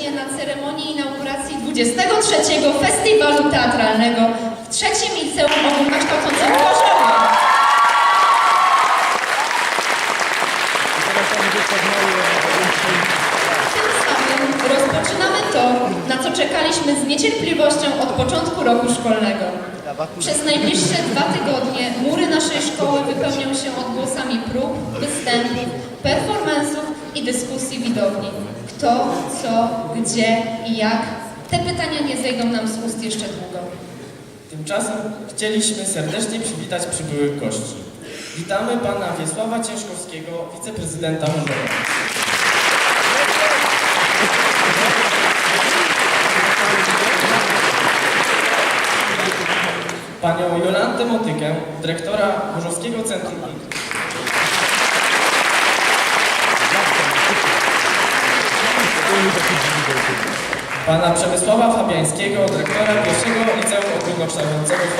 serdecznie na ceremonii inauguracji 23 Festiwalu Teatralnego w trzecim Liceum Ogólnokształcącym w Gorzowie. Tym samym rozpoczynamy to, na co czekaliśmy z niecierpliwością od początku roku szkolnego. Przez najbliższe dwa tygodnie mury naszej szkoły wypełnią się odgłosami prób, występów, performance'ów i dyskusji widowni. Kto, co, gdzie i jak? Te pytania nie zejdą nam z ust jeszcze długo. Tymczasem chcieliśmy serdecznie przywitać przybyłych gości. Witamy pana Wiesława Ciężkowskiego, wiceprezydenta Chorzowa. Panią Jolantę Motykę, dyrektora Chorzowskiego Centrum. Pana Przemysława Fabiańskiego, dyrektora pierwszego Liceum Ogólnokształcącego w.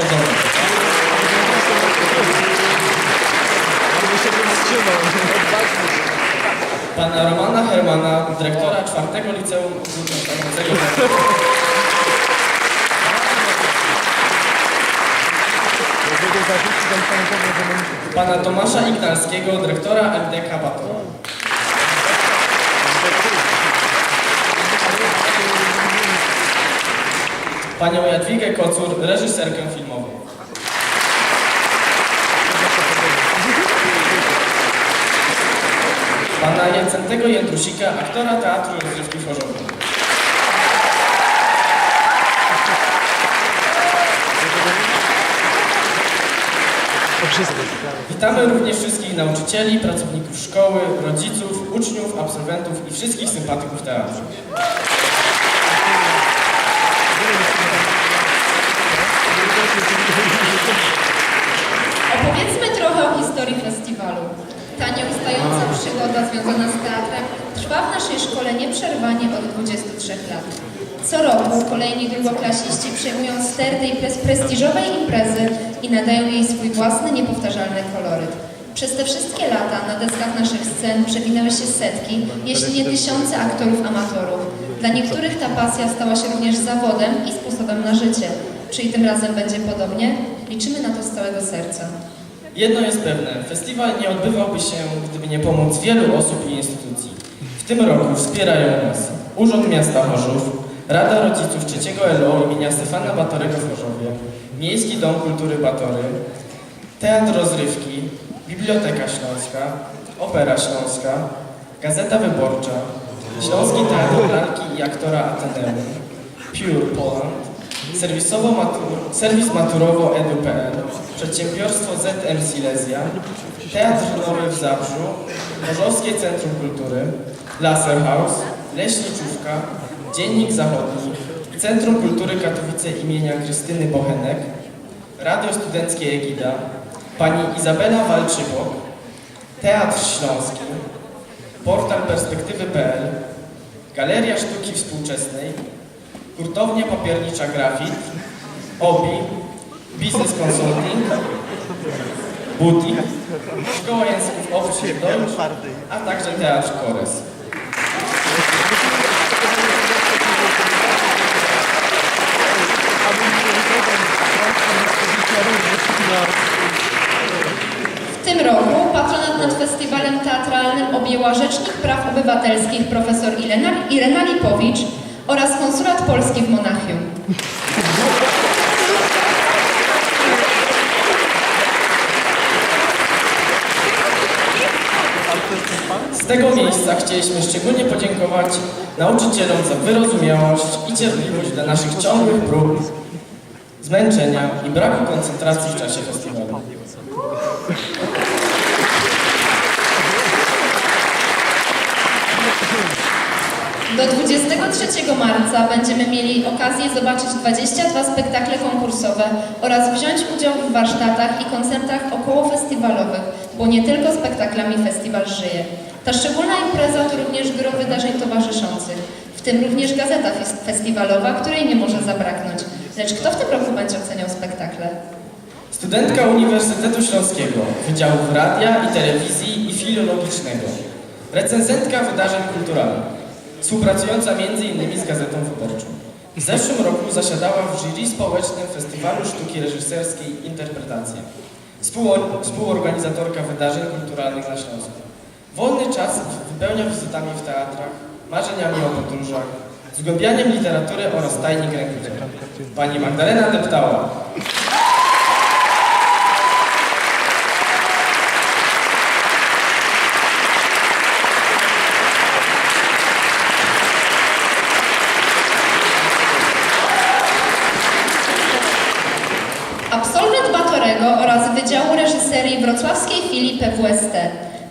Pana Romana Hermana, dyrektora czwartego Liceum Ogólnokształcącego w. Pana Tomasza Ignalskiego, dyrektora MDK Bator. Panią Jadwigę Kocur, reżyserkę filmową. Pana Jacentego Jędrusika, aktora Teatru Rozrywki w Witamy również wszystkich nauczycieli, pracowników szkoły, rodziców, uczniów, absolwentów i wszystkich sympatyków teatru. Opowiedzmy trochę o historii festiwalu. Ta nieustająca przygoda związana z teatrem trwa w naszej szkole nieprzerwanie od 23 lat. Co roku kolejni drugoklasiści przejmują ster tej pres- prestiżowej imprezy i nadają jej swój własny, niepowtarzalny koloryt. Przez te wszystkie lata na deskach naszych scen przewinęły się setki, jeśli nie tysiące aktorów amatorów. Dla niektórych ta pasja stała się również zawodem i sposobem na życie. Czy i tym razem będzie podobnie? Liczymy na to z całego serca. Jedno jest pewne, festiwal nie odbywałby się, gdyby nie pomoc wielu osób i instytucji. W tym roku wspierają nas Urząd Miasta Chorzów, Rada Rodziców trzeciego LO imienia Stefana Batorego w Chorzowie, Miejski Dom Kultury Batory, Teatr Rozrywki, Biblioteka Śląska, Opera Śląska, Gazeta Wyborcza, Śląski Teatr Lalki i Aktora Ateneum, Pure Poland, Serwisowo matur, serwis maturowo edu.pl, przedsiębiorstwo ZM Silesia, Teatr Nowy w Zabrzu, Morzowskie Centrum Kultury, Laser House, Leśniczówka, Dziennik Zachodni, Centrum Kultury Katowice imienia Krystyny Bochenek, Radio Studenckie Egida, pani Izabela Walczybok, Teatr Śląski, portal Perspektywy.pl, Galeria Sztuki Współczesnej, Hurtownia Papiernicza Grafit, OBI, Business Consulting, Butik, Szkoła Języków Obcych a także Teatr Kores. W tym roku patronat nad festiwalem teatralnym objęła Rzecznik Praw Obywatelskich profesor Irena, Irena Lipowicz oraz Konsulat Polski w Monachium. Z tego miejsca chcieliśmy szczególnie podziękować nauczycielom za wyrozumiałość i cierpliwość dla naszych ciągłych prób, zmęczenia i braku koncentracji w czasie festiwalu. Do 23 marca będziemy mieli okazję zobaczyć 22 spektakle konkursowe oraz wziąć udział w warsztatach i koncertach okołofestiwalowych, bo nie tylko spektaklami festiwal żyje. Ta szczególna impreza to również gro wydarzeń towarzyszących, w tym również gazeta fes- festiwalowa, której nie może zabraknąć. Lecz kto w tym roku będzie oceniał spektakle? Studentka Uniwersytetu Śląskiego, Wydziałów Radia i Telewizji i Filologicznego. Recenzentka wydarzeń kulturalnych. współpracująca m.in. z Gazetą Wyborczą. W zeszłym roku zasiadała w jury społecznym Festiwalu Sztuki Reżyserskiej Interpretacja. Współor- współorganizatorka wydarzeń kulturalnych na Śląsku. Wolny czas wypełnia wizytami w teatrach, marzeniami o podróżach, zgłębianiem literatury oraz tajnik rękodzieła. Pani Magdalena Deptała.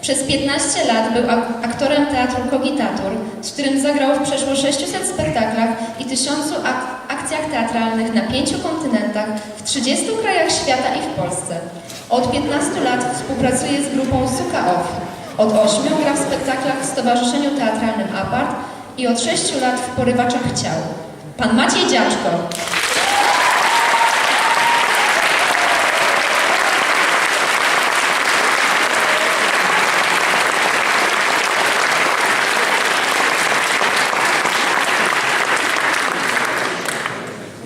Przez 15 lat był ak- aktorem teatru Kogitatur, z którym zagrał w przeszło 600 spektaklach i tysiącu ak- akcjach teatralnych na pięciu kontynentach, w 30 krajach świata i w Polsce. Od 15 lat współpracuje z grupą Suka Off. Od 8 gra w spektaklach w Stowarzyszeniu Teatralnym Apart i od 6 lat w Porywaczach Ciał. Pan Maciej Dziaczko.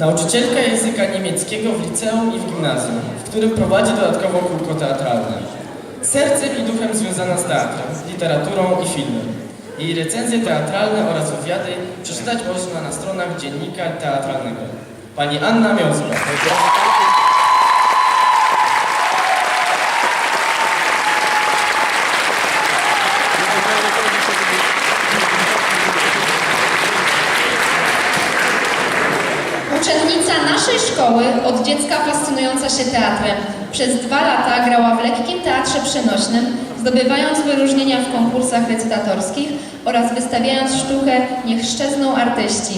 Nauczycielka języka niemieckiego w liceum i w gimnazjum, w którym prowadzi dodatkowo kółko teatralne. Sercem i duchem związana z teatrem, literaturą i filmem. Jej recenzje teatralne oraz wywiady przeczytać można na stronach Dziennika Teatralnego. Pani Anna Miozga. Naszej szkoły, od dziecka fascynująca się teatrem. Przez dwa lata grała w lekkim teatrze przenośnym, zdobywając wyróżnienia w konkursach recytatorskich oraz wystawiając sztukę Niech szczezną artyści.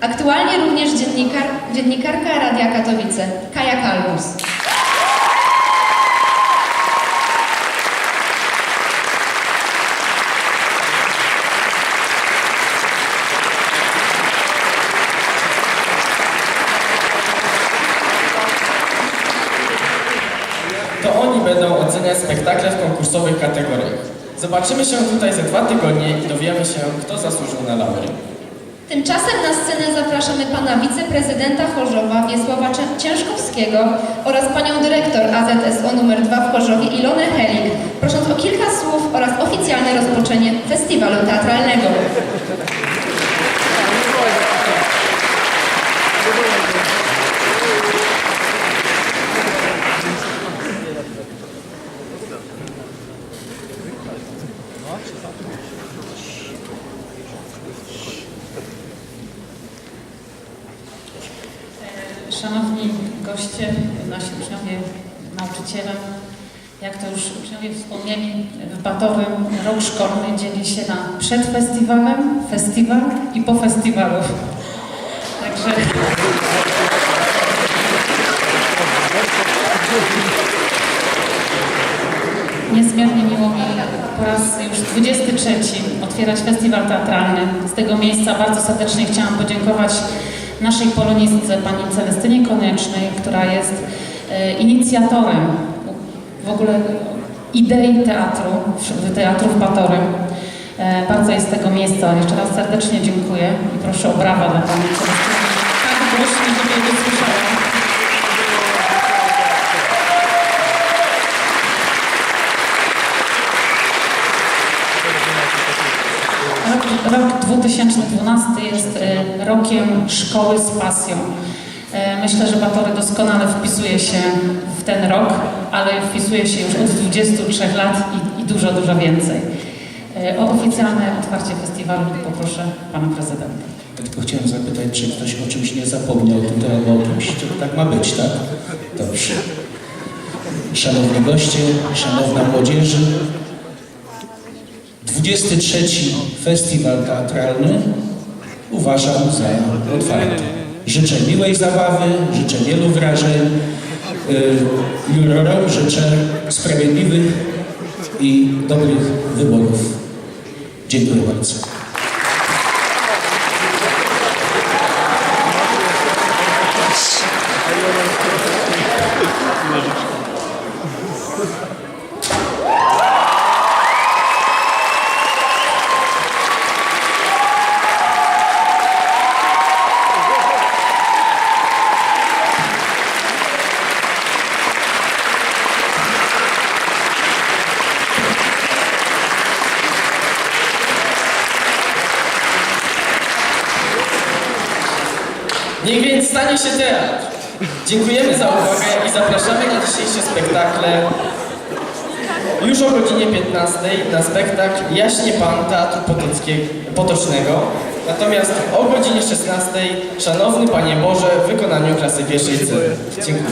Aktualnie również dziennikar, dziennikarka Radia Katowice, Kaja Kalbus. To oni będą oceniać spektakle w konkursowych kategoriach. Zobaczymy się tutaj za dwa tygodnie i dowiemy się, kto zasłużył na laury. Tymczasem na scenę zapraszamy pana wiceprezydenta Chorzowa Wiesława Ciężkowskiego oraz panią dyrektor AZSO nr 2 w Chorzowie Ilonę Helik, prosząc o kilka słów oraz oficjalne rozpoczęcie festiwalu teatralnego. Szanowni goście, nasi uczniowie, nauczyciele, jak to już uczniowie wspomnieli, w Batorym rok szkolny dzieli się na przed festiwalem, festiwal i po festiwalu. Także Niezmiernie miło mi po raz już 23 otwierać festiwal teatralny. Z tego miejsca bardzo serdecznie chciałam podziękować naszej polonistce, pani Celestynie Konecznej, która jest e, inicjatorem w ogóle idei teatru, teatru w Batorym. E, bardzo jej z tego miejsca jeszcze raz serdecznie dziękuję i proszę o brawa dla pani Celestyny. Tak głośno, Rok, rok 2012 jest e, rokiem szkoły z pasją. E, Myślę, że Batory doskonale wpisuje się w ten rok, ale wpisuje się już od 23 lat i, i dużo, dużo więcej. E, O oficjalne otwarcie festiwalu poproszę pana prezydenta. Ja tylko chciałem zapytać, czy ktoś o czymś nie zapomniał tutaj albo o czymś, czy tak ma być, tak? Dobrze. Szanowni goście, szanowna młodzieży, 23 Festiwal Teatralny uważam za otwarty. Życzę miłej zabawy, życzę wielu wrażeń. Yy, Jurorom życzę sprawiedliwych i dobrych wyborów. Dziękuję bardzo. Stanie się teatr. Dziękujemy za uwagę i zapraszamy na dzisiejsze spektakle. Już o godzinie 15 na spektakl Jaśnie Pan Teatru Potocznego. Natomiast o godzinie 16 Szanowny Panie Boże w wykonaniu klasy pierwszej C. Dziękuję.